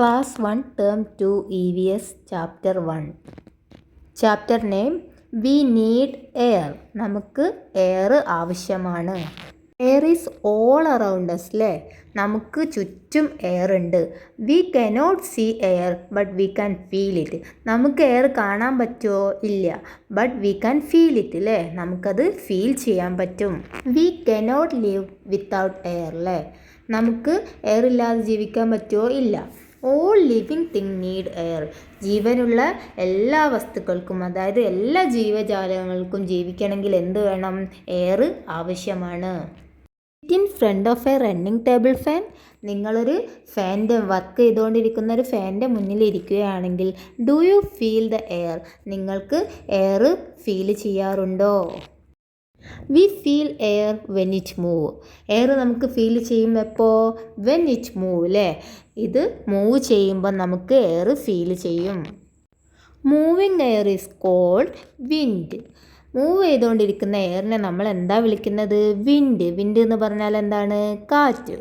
Class one term two E V S chapter one. Chapter name we need air. നമുക്ക് air ആവശ്യമാണ്. Air is all around us അല്ലേ നമുക്ക് ചുറ്റും air ഉണ്ട്. We cannot see air but we can feel it. നമുക്ക് air കാണാൻ പറ്റുമോ ഇല്ല. But we can feel it അല്ലേ നമുക്കത് ഫീൽ ചെയ്യാൻ പറ്റും. We cannot live without air അല്ലേ നമുക്ക് എയർ ഇല്ലാതെ ജീവിക്കാൻ പറ്റുമോ ഇല്ല. All living thing need air ജീവനുള്ള എല്ലാ വസ്തുക്കൾക്കും അതായത് എല്ലാ ജീവജാലങ്ങൾക്കും ജീവിക്കണമെങ്കിൽ എന്ത് വേണം? എയർ ആവശ്യമാണ്. In front of a running table fan നിങ്ങളൊരു ഫാന്റെ വർക്ക് ചെയ്തുകൊണ്ടിരിക്കുന്ന ഒരു ഫാന്റെ മുന്നിൽ ഇരിക്കുകയാണെങ്കിൽ do you feel the air നിങ്ങൾക്ക് എയർ ഫീൽ ചെയ്യാറുണ്ടോ? We feel air when it move air നമുക്ക് ഫീൽ ചെയ്യും എപ്പോൾ വെൻ ഇറ്റ് മൂവ് അല്ലേ ഇത് മൂവ് ചെയ്യുമ്പോൾ നമുക്ക് എയർ ഫീൽ ചെയ്യും. Moving air is cold wind move ചെയ്തുകൊണ്ടിരിക്കുന്ന എയറിനെ നമ്മൾ എന്താ വിളിക്കുന്നത്? വിൻഡ് വിൻഡ് എന്ന് പറഞ്ഞാൽ എന്താണ്? കാറ്റ്.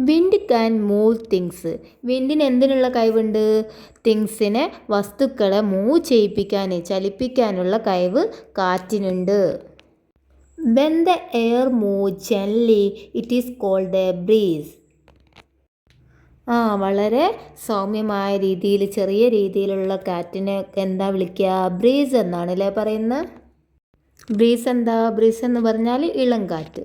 വിൻഡ് ക്യാൻ മൂവ് തിങ്സ് വിൻഡിന് എന്തിനുള്ള കഴിവുണ്ട് തിങ്സിനെ വസ്തുക്കളെ മൂവ് ചെയ്യിപ്പിക്കാൻ ചലിപ്പിക്കാനുള്ള കഴിവ് കാറ്റിനുണ്ട്. When the air moves gently, it is called a breeze. ആ വളരെ സൗമ്യമായ രീതിയിൽ ചെറിയ രീതിയിലുള്ള കാറ്റിനെ എന്താ വിളിക്കുക? ബ്രീസ് എന്നാണ് അല്ലേ പറയുന്നത്? ബ്രീസ് എന്താ? ബ്രീസ് എന്ന് പറഞ്ഞാൽ ഇളം കാറ്റ്.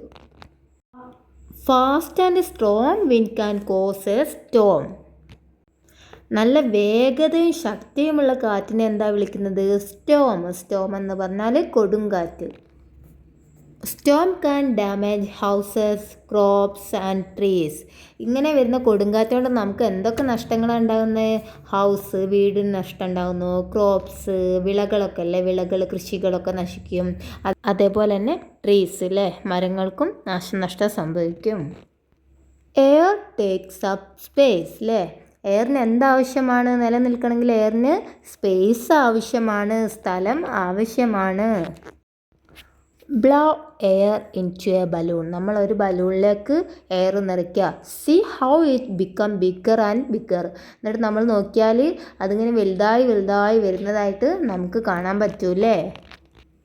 Fast and strong wind can cause a storm നല്ല വേഗതയും ശക്തിയുമുള്ള കാറ്റിനെ എന്താ വിളിക്കുന്നത്? സ്റ്റോം സ്റ്റോം എന്ന് പറഞ്ഞാൽ കൊടുങ്കാറ്റ് storm can damage houses crops and trees ഇങ്ങനെ വരുന്ന കൊടുങ്കാറ്റോടെ നമുക്ക് എന്തൊക്കെ നഷ്ടങ്ങളാണ് ഉണ്ടാകുന്നത് ഹൗസ് വീടിന് നഷ്ടം ഉണ്ടാകുന്നു ക്രോപ്സ് വിളകളൊക്കെ അല്ലേ? വിളകൾ കൃഷികളൊക്കെ നശിക്കും. അതേപോലെ തന്നെ ട്രീസ് അല്ലേ മരങ്ങൾക്കും നാശനഷ്ടം സംഭവിക്കും. എയർ ടേക്സ് അപ്പ് സ്പേസ് അല്ലേ എയറിന് എന്താവശ്യമാണ്? നിലനിൽക്കണമെങ്കിൽ എയറിന് സ്പേസ് ആവശ്യമാണ്. സ്ഥലം ആവശ്യമാണ്. Blow air into a balloon നമ്മൾ ഒരു ബലൂണിലേക്ക് air നിറയ്ക്കുക. See how it become bigger and bigger എന്നിട്ട് നമ്മൾ നോക്കിയാൽ അതിങ്ങനെ വലുതായി വലുതായി വരുന്നതായിട്ട് നമുക്ക് കാണാൻ പറ്റൂലേ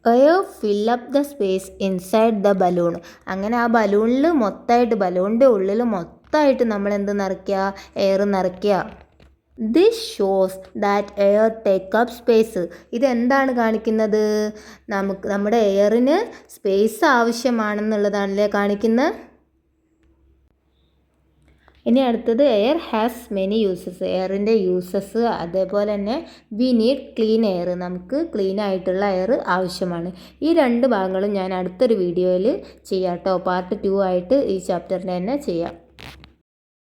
air fill up the space inside the balloon അങ്ങനെ ആ ബലൂണിൽ മൊത്തമായിട്ട് ബലൂണിന്റെ ഉള്ളിൽ മൊത്തമായിട്ട് നമ്മൾ എന്ത് നിറയ്ക്കുക? Air നിറയ്ക്കുക. This shows that air take up space ഇതെന്താണ് കാണിക്കുന്നത്? നമുക്ക് നമ്മുടെ എയറിന് സ്പേസ് ആവശ്യമാണെന്നുള്ളതാണല്ലേ കാണിക്കുന്നത്? ഇനി അടുത്തത് എയർ ഹാസ് മെനി യൂസസ് എയറിന്റെ യൂസസ് അതേപോലെ തന്നെ വി നീഡ് ക്ലീൻ എയർ നമുക്ക് ക്ലീൻ ആയിട്ടുള്ള എയർ ആവശ്യമാണ്. ഈ രണ്ട് ഭാഗങ്ങളും ഞാൻ അടുത്തൊരു വീഡിയോയിൽ ചെയ്യാം കേട്ടോ. പാർട്ട് ടു ആയിട്ട് ഈ ചാപ്റ്ററിന്റെ തന്നെ ചെയ്യാം.